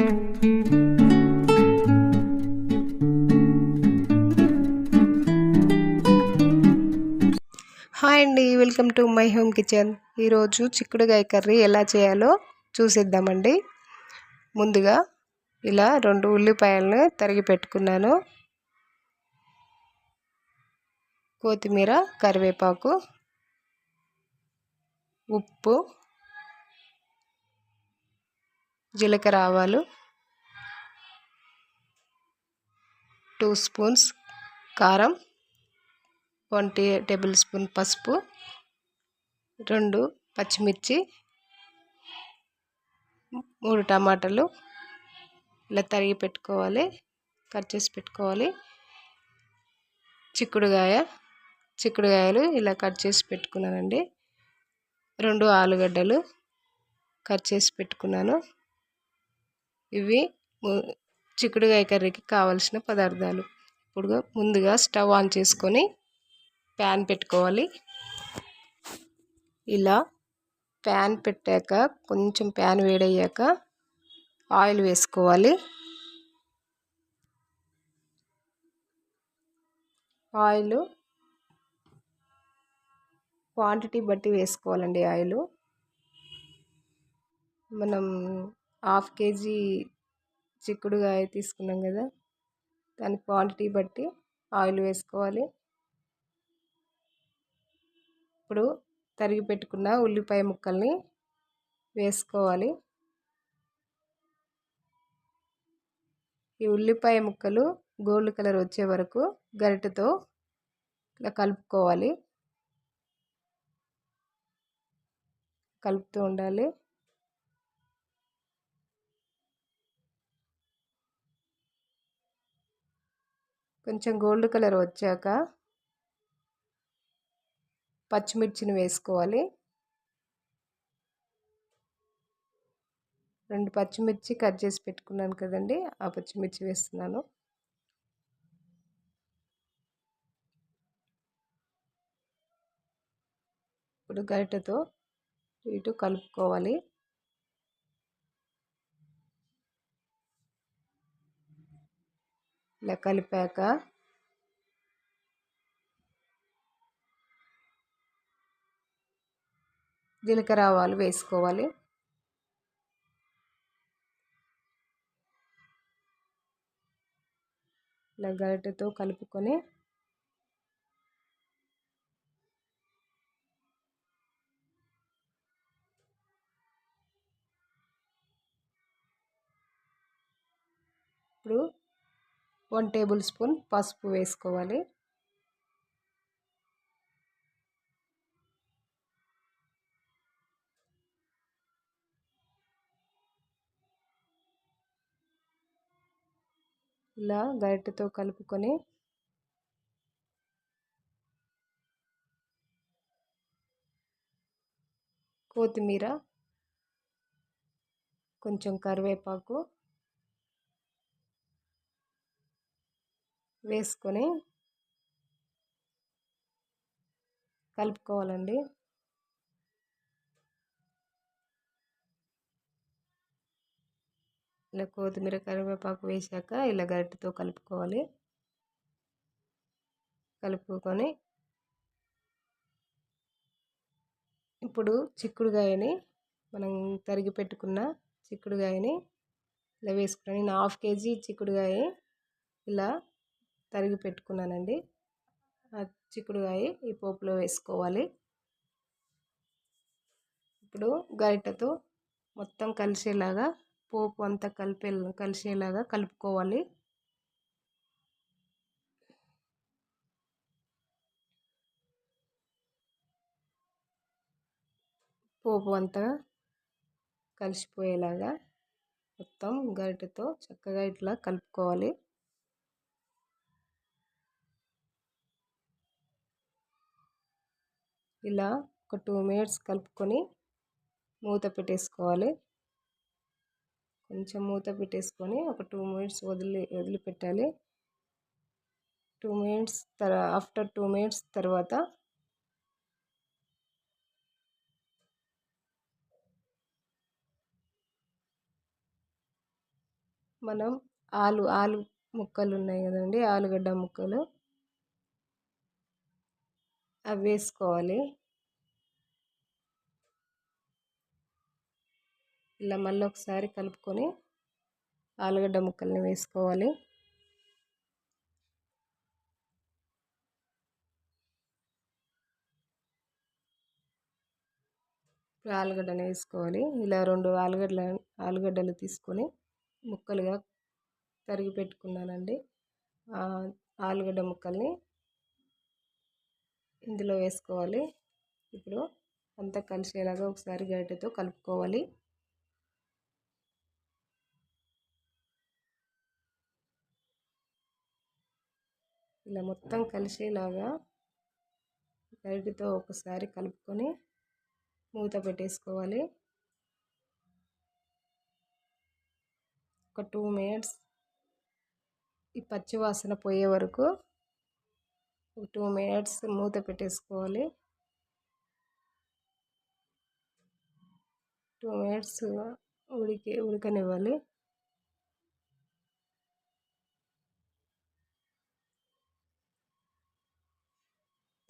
Hi అండి welcome to my home kitchen. ఈరోజు చిక్కుడుగాయ కర్రీ ఎలా చేయాలో చూసిద్దామండి. ముందుగా ఇలా రెండు ఉల్లిపాయలను తరిగి పెట్టుకున్నాను. కొత్తిమీర కరివేపాకు ఉప్పు జీలకర్ర ఆవాలు టూ స్పూన్స్ కారం వన్ టీ టేబుల్ స్పూన్ పసుపు రెండు పచ్చిమిర్చి మూడు టమాటాలు. ఇలా తరిగి పెట్టుకోవాలి కట్ చేసి పెట్టుకోవాలి. చిక్కుడుగాయ చిక్కుడుగాయలు ఇలా కట్ చేసి పెట్టుకున్నానండి. రెండు ఆలుగడ్డలు కట్ చేసి పెట్టుకున్నాను. ఇవి చిక్కుడుగాయ కర్రీకి కావలసిన పదార్థాలు. ఇప్పుడు ముందుగా స్టవ్ ఆన్ చేసుకొని ప్యాన్ పెట్టుకోవాలి. ఇలా ప్యాన్ పెట్టాక కొంచెం ప్యాన్ వేడయ్యాక ఆయిల్ వేసుకోవాలి. ఆయిల్ క్వాంటిటీ బట్టి వేసుకోవాలండి ఆయిల్. మనం హాఫ్ కేజీ చిక్కుడుగాయ తీసుకున్నాం కదా దాని క్వాంటిటీ బట్టి ఆయిల్ వేసుకోవాలి. ఇప్పుడు తరిగి పెట్టుకున్న ఉల్లిపాయ ముక్కల్ని వేసుకోవాలి. ఈ ఉల్లిపాయ ముక్కలు గోల్డ్ కలర్ వచ్చే వరకు గరిటెతో ఇలా కలుపుకోవాలి. కలుపుతూ ఉండాలి. కొంచెం గోల్డ్ కలర్ వచ్చాక పచ్చిమిర్చిని వేసుకోవాలి. రెండు పచ్చిమిర్చి కట్ చేసి పెట్టుకున్నాను కదండి ఆ పచ్చిమిర్చి వేస్తున్నాను. ఇప్పుడు గరిటెతో ఇటు కలుపుకోవాలి. ఇలా కలిపాక జీలకర్ర ఆవాలు వేసుకోవాలి. ఇలా గరిటెతో కలుపుకొని వన్ టేబుల్ స్పూన్ పసుపు వేసుకోవాలి. ఇలా గరిటెతో కలుపుకొని కొత్తిమీర కొంచెం కరివేపాకు వేసుకొని కలుపుకోవాలండి. ఇలా కొత్తిమీర కరివేపాకు వేసాక ఇలా గరిటెతో కలుపుకోవాలి. కలుపుకొని ఇప్పుడు చిక్కుడుగాయని మనం తరిగి పెట్టుకున్న చిక్కుడుగాయని ఇలా వేసుకున్నాను. నేను హాఫ్ కేజీ చిక్కుడుగాయ ఇలా తరిగి పెట్టుకున్నానండి. ఆ చిక్కుడుగాయ ఈ పోపులో వేసుకోవాలి. ఇప్పుడు గరిటెతో మొత్తం కలిసేలాగా పోపు అంతా కలిపే కలిసేలాగా కలుపుకోవాలి. పోపు అంతా కలిసిపోయేలాగా మొత్తం గరిటెతో చక్కగా ఇట్లా కలుపుకోవాలి. ఇలా ఒక టూ మినిట్స్ కలుపుకొని మూత పెట్టేసుకోవాలి. కొంచెం మూత పెట్టేసుకొని ఒక టూ మినిట్స్ వదిలి వదిలిపెట్టాలి. టూ మినిట్స్ తర్ ఆఫ్టర్ టూ మినిట్స్ తర్వాత మనం ఆలు ఆలు ముక్కలు ఉన్నాయి కదండి ఆలుగడ్డ ముక్కలు. అవి వేసుకోవాలి. ఇలా మళ్ళీ ఒకసారి కలుపుకొని ఆలుగడ్డ ముక్కల్ని వేసుకోవాలి. ఇప్పుడు ఆలుగడ్డని వేసుకోవాలి. ఇలా రెండు ఆలుగడ్డల ఆలుగడ్డలు తీసుకొని ముక్కలుగా తరిగి పెట్టుకున్నానండి. ఆలుగడ్డ ముక్కల్ని ఇందులో వేసుకోవాలి. ఇప్పుడు అంతా కలిసేలాగా ఒకసారి గరిటెతో కలుపుకోవాలి. ఇలా మొత్తం కలిసేలాగా గరిటెతో ఒకసారి కలుపుకొని మూత పెట్టేసుకోవాలి. ఒక టూ మినిట్స్ ఈ పచ్చివాసన పోయే వరకు టూ మినిట్స్ మూత పెట్టేసుకోవాలి. టూ మినిట్స్ ఉడికి ఉడకనివ్వాలి.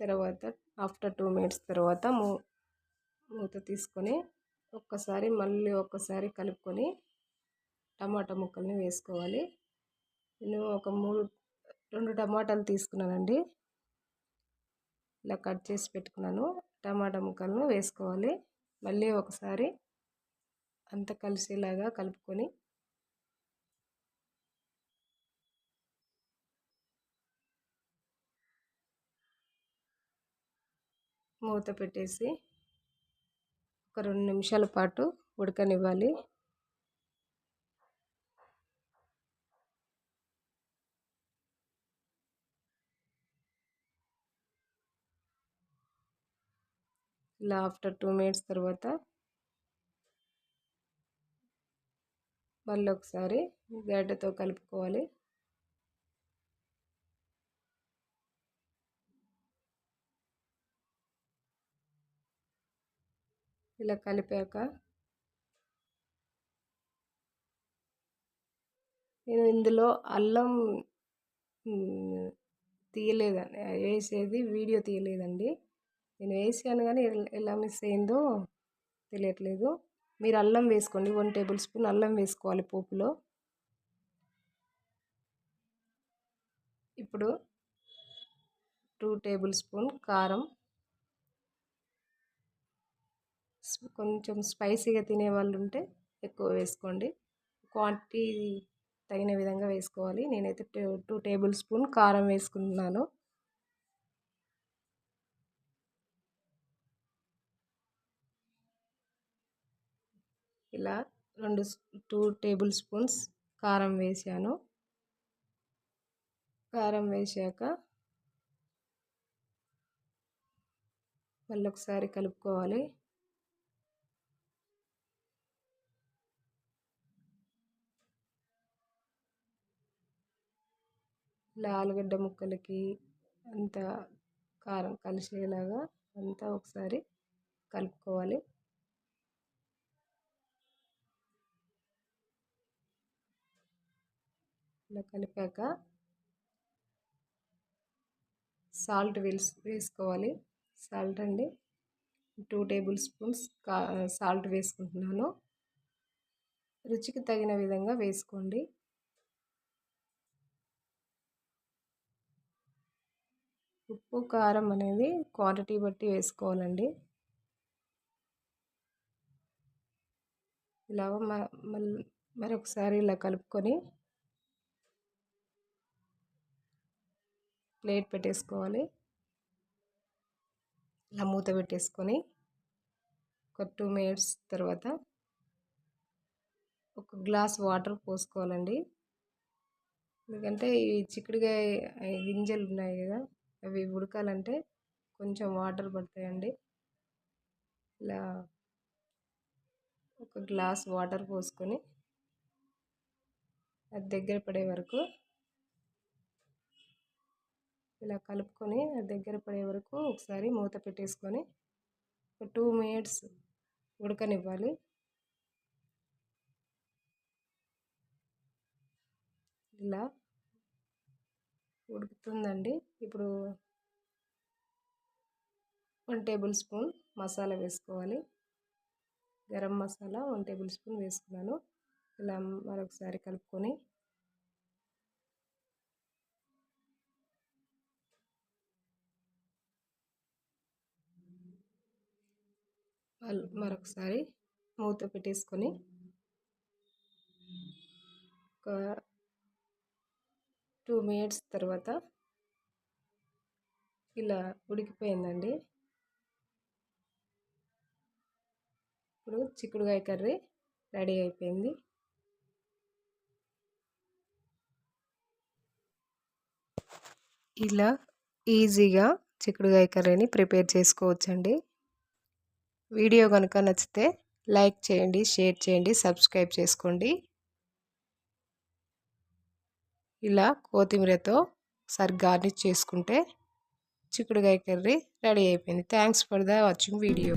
తర్వాత ఆఫ్టర్ టూ మినిట్స్ తర్వాత మూ మూత తీసుకొని ఒక్కసారి మళ్ళీ ఒక్కసారి కలుపుకొని టమాటా ముక్కల్ని వేసుకోవాలి. నేను ఒక మూడు రెండు టమాటాలు తీసుకున్నానండి. ఇలా కట్ చేసి పెట్టుకున్నాను. టమాటా ముక్కలను వేసుకోవాలి. మళ్ళీ ఒకసారి అంత కలిసేలాగా కలుపుకొని మూత పెట్టేసి ఒక రెండు నిమిషాల పాటు ఉడకనివ్వాలి. ఇలా ఆఫ్టర్ టూ మినిట్స్ తర్వాత మళ్ళీ ఒకసారి గడ్డతో కలుపుకోవాలి. ఇలా కలిపాక నేను ఇందులో అల్లం తీయలేదండి వేసేది వీడియో తీయలేదండి. నేను వేసాను కానీ ఎలా మిస్ అయిందో తెలియట్లేదు. మీరు అల్లం వేసుకోండి. వన్ టేబుల్ స్పూన్ అల్లం వేసుకోవాలి పోపులో. ఇప్పుడు టూ టేబుల్ స్పూన్ కారం. కొంచెం స్పైసీగా తినే వాళ్ళు ఉంటే ఎక్కువ వేసుకోండి. క్వాంటిటీ తగిన విధంగా వేసుకోవాలి. నేనైతే టూ టూ టేబుల్ స్పూన్ కారం వేసుకుంటున్నాను ఇలా రెండు టూ టేబుల్ స్పూన్స్ కారం వేసాను. కారం వేసాక మళ్ళీ ఒకసారి కలుపుకోవాలి. ఇలా ఆలుగడ్డ ముక్కలకి అంత కారం కలిసేలాగా అంతా ఒకసారి కలుపుకోవాలి. ఇలా కలిపాక సాల్ట్ వేసి వేసుకోవాలి. సాల్ట్ అండి. టూ టేబుల్ స్పూన్స్ కా సాల్ట్ వేసుకుంటున్నాను. రుచికి తగిన విధంగా వేసుకోండి. ఉప్పు కారం అనేది క్వాంటిటీ బట్టి వేసుకోవాలండి. ఇలా మళ్ళీ మరొకసారి ఇలా కలుపుకొని ప్లేట్ పెట్టేసుకోవాలి. ఇలా మూత పెట్టేసుకొని ఒక టూ మినిట్స్ తర్వాత ఒక గ్లాస్ వాటర్ పోసుకోవాలండి. ఎందుకంటే ఈ చిక్కుడుకాయ గింజలు ఉన్నాయి కదా అవి ఉడకాలంటే కొంచెం వాటర్ పడతాయండి. ఇలా ఒక గ్లాస్ వాటర్ పోసుకొని అది దగ్గర పడే వరకు ఇలా కలుపుకొని అది దగ్గర పడే వరకు ఒకసారి మూత పెట్టేసుకొని ఒక టూ మినిట్స్ ఉడకనివ్వాలి. ఇలా ఉడుకుతుందండి. ఇప్పుడు వన్ టేబుల్ స్పూన్ మసాలా వేసుకోవాలి. Garam masala one table spoon వేసుకున్నాను. ఇలా మరొకసారి కలుపుకొని మరొకసారి మూత పెట్టేసుకొని ఒక టూ మినిట్స్ తర్వాత ఇలా ఉడికిపోయిందండి. ఇప్పుడు చిక్కుడుకాయ కర్రీ రెడీ అయిపోయింది. ఇలా ఈజీగా చిక్కుడుకాయ కర్రీని ప్రిపేర్ చేసుకోవచ్చండి. వీడియో కనుక నచ్చితే లైక్ చేయండి షేర్ చేయండి సబ్స్క్రైబ్ చేసుకోండి. ఇలా కొత్తిమీరతో సరి గార్నిష్ చేసుకుంటే చిక్కుడుకాయ కర్రీ రెడీ అయిపోయింది. Thanks for the watching video.